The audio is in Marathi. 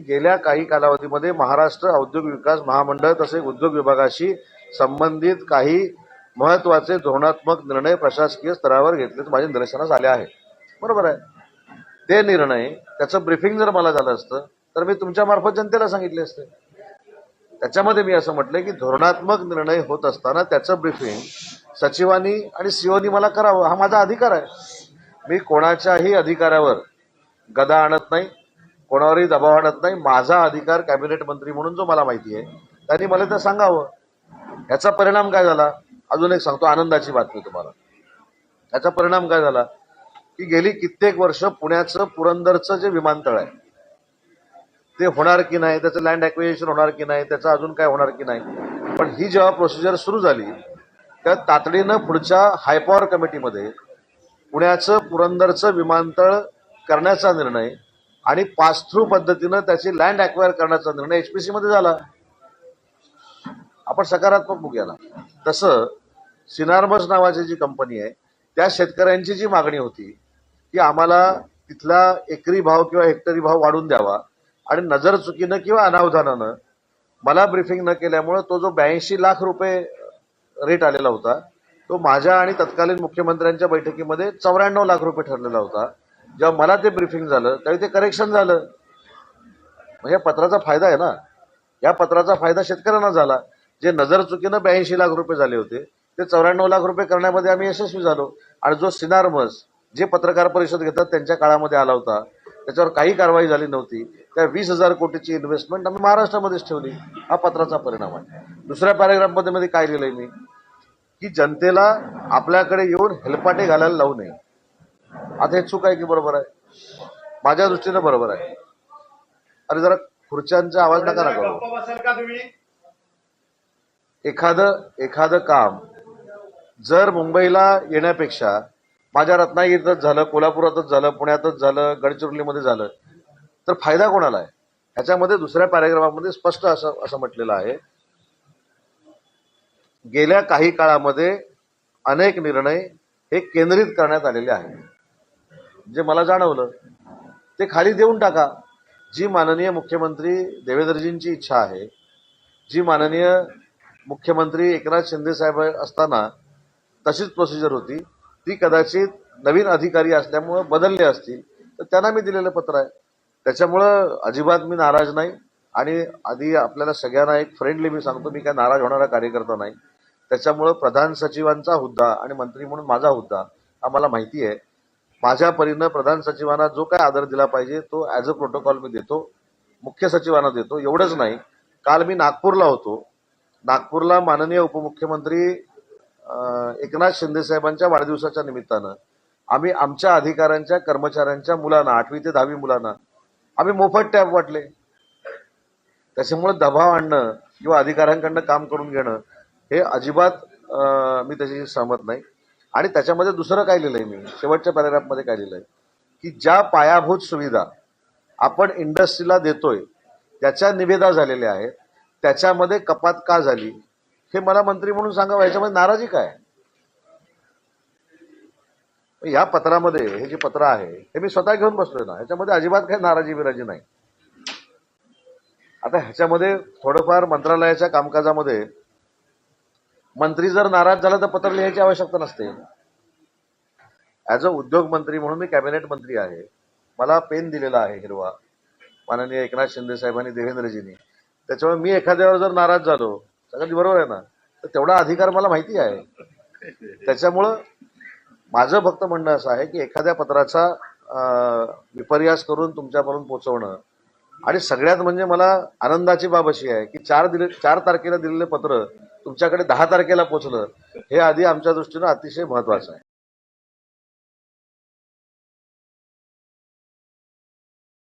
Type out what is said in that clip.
गेल्या काही कालावधीमध्ये महाराष्ट्र औद्योगिक विकास महामंडळ तसेच उद्योग विभागाशी संबंधित काही महत्त्वाचे धोरणात्मक निर्णय प्रशासकीय स्तरावर घेतल्याचे माझ्या निदर्शनास आले आहे. बरोबर आहे. ते निर्णय त्याचं ब्रिफिंग जर मला झालं असतं तर मी तुमच्या मार्फत जनतेला सांगितले असते. त्याच्यामध्ये मी असं म्हटलंय की धोरणात्मक निर्णय होत असताना त्याचं ब्रिफिंग सचिवांनी आणि सीओनी मला करावं हा माझा अधिकार आहे. मी कोणाच्याही अधिकारावर गदा आणत नाही. कोणावरही दबाव आणत नाही. माझा अधिकार कॅबिनेट मंत्री म्हणून जो मला माहिती आहे त्यांनी मला ते सांगावं. याचा परिणाम काय झाला? अजून एक सांगतो आनंदाची बातमी तुम्हाला. याचा परिणाम काय झाला? की गेली कित्येक वर्ष पुण्याचं पुरंदरचं जे विमानतळ आहे ते होणार की नाही? त्याचं लँड ॲक्विजिशन होणार की नाही? त्याचं अजून काय होणार की नाही? पण ही जेव्हा प्रोसिजर सुरू झाली त्या तातडीनं पुढच्या हायपॉवर कमिटीमध्ये पुण्याचं पुरंदरचं विमानतळ करण्याचा निर्णय आणि पास थ्रू पद्धतीनं त्याची लँड अक्वायर करण्याचा निर्णय एचपीसी मध्ये झाला. आपण सकारात्मक बघूयाला तसं सिनार्मस नावाची जी कंपनी आहे त्या शेतकऱ्यांची जी मागणी होती की आम्हाला तिथला एकरी भाव किंवा हेक्टरी भाव वाढून द्यावा आणि नजर चुकीनं किंवा अनावधानानं मला ब्रिफिंग न केल्यामुळं तो जो ब्याऐंशी लाख रुपये रेट आलेला होता तो माझ्या आणि तत्कालीन मुख्यमंत्र्यांच्या बैठकीमध्ये चौऱ्याण्णव लाख रुपये ठरलेला होता. जेव्हा मला ते ब्रिफिंग झालं त्यावेळी ते करेक्शन झालं. म्हणजे या पत्राचा फायदा आहे ना? या पत्राचा फायदा शेतकऱ्यांना झाला. जे नजर चुकीनं ब्याऐंशी लाख रुपये झाले होते ते चौऱ्याण्णव लाख रुपये करण्यामध्ये आम्ही यशस्वी झालो. आणि जो सिनार्मस जे पत्रकार परिषद घेतात त्यांच्या काळामध्ये आला होता त्याच्यावर काही कारवाई झाली नव्हती. त्या वीस हजार कोटीची इन्व्हेस्टमेंट आम्ही महाराष्ट्रामध्येच ठेवली. हा पत्राचा परिणाम आहे. दुसऱ्या पॅराग्राफमध्ये मध्ये काय लिहिलंय मी? की जनतेला आपल्याकडे येऊन हेलपाटे घालायला लावू नये. आता हे चूक आहे की बरोबर आहे? माझ्या दृष्टीने बरोबर आहे. अरे जरा खुर्च्यांचा आवाज नका ना करू. एखादं एखादं काम जर मुंबईला येण्यापेक्षा माझ्या रत्नागिरीतच झालं कोल्हापुरातच झालं पुण्यातच झालं गडचिरोलीमध्ये झालं तर फायदा कोणाला आहे? ह्याच्यामध्ये दुसऱ्या पॅराग्राफामध्ये स्पष्ट असं असं म्हटलेलं आहे. गेल्या काही काळामध्ये अनेक निर्णय हे केंद्रित करण्यात आलेले आहेत. जे मला जाणवलं ते खाली देऊन टाका. जी माननीय मुख्यमंत्री देवेंद्रजींची इच्छा आहे जी माननीय मुख्यमंत्री एकनाथ शिंदे साहेब असताना तशीच प्रोसिजर होती. ती कदाचित नवीन अधिकारी असल्यामुळं बदलले असतील. तर त्यांना मी दिलेलं पत्र आहे. त्याच्यामुळं अजिबात मी नाराज नाही आणि आधी आपल्याला सगळ्यांना एक फ्रेंडली मी सांगतो मी काय नाराज होणारा कार्यकर्ता नाही. त्याच्यामुळं प्रधान सचिवांचा हुद्दा आणि मंत्री म्हणून माझा हुद्दा हा मला माहिती आहे. माझ्या परीनं प्रधान सचिवांना जो काय आदर दिला पाहिजे तो ॲज अ प्रोटोकॉल मी देतो. मुख्य सचिवांना देतो. एवढंच नाही. काल मी नागपूरला होतो. नागपूरला माननीय उपमुख्यमंत्री एकनाथ शिंदे साहेबांच्या वाढदिवसाच्या निमित्तानं आम्ही आमच्या अधिकाऱ्यांच्या कर्मचाऱ्यांच्या मुलांना आठवी ते दहावी मुलांना आम्ही मोफत टॅब वाटले. त्याच्यामुळे दबाव आणणं किंवा अधिकाऱ्यांकडनं काम करून घेणं हे अजिबात मी त्याच्याशी सहमत नाही. आणि त्याच्यामध्ये दुसरं काय लिहिलंय मी? शेवटच्या पॅरेग्राफमध्ये काय लिहिलंय? की ज्या पायाभूत सुविधा आपण इंडस्ट्रीला देतोय त्याच्या निवेदा झालेल्या आहेत त्याच्यामध्ये कपात का झाली? हे मला मंत्री म्हणून सांगावं याच्यामध्ये नाराजी काय या पत्रामध्ये हे जे पत्र आहे हे मी स्वतः घेऊन बसलोय ना ह्याच्यामध्ये अजिबात काही नाराजी बिराजी नाही. आता ह्याच्यामध्ये थोडंफार मंत्रालयाच्या कामकाजामध्ये मंत्री जर नाराज झाला तर पत्र लिहायची आवश्यकता नसते. ऍज अ उद्योग मंत्री म्हणून मी कॅबिनेट मंत्री आहे. मला पेन दिलेला आहे हिरवा. माननीय एकनाथ शिंदे साहेबांनी देवेंद्रजींनी. त्याच्यामुळे मी एखाद्यावर जर नाराज झालो सगळं बरोबर आहे ना तर तेवढा अधिकार मला माहिती आहे. त्याच्यामुळं माझं फक्त म्हणणं असं आहे की एखाद्या पत्राचा विपर्यास करून तुमच्यापर्यंत पोहोचवणं आणि सगळ्यात म्हणजे मला आनंदाची बाब अशी आहे की चार दिले चार तारखेला दिलेलं पत्र तुमच्याकडे दहा तारखेला पोहोचलं हे आधी आमच्या दृष्टीनं अतिशय महत्वाचं आहे.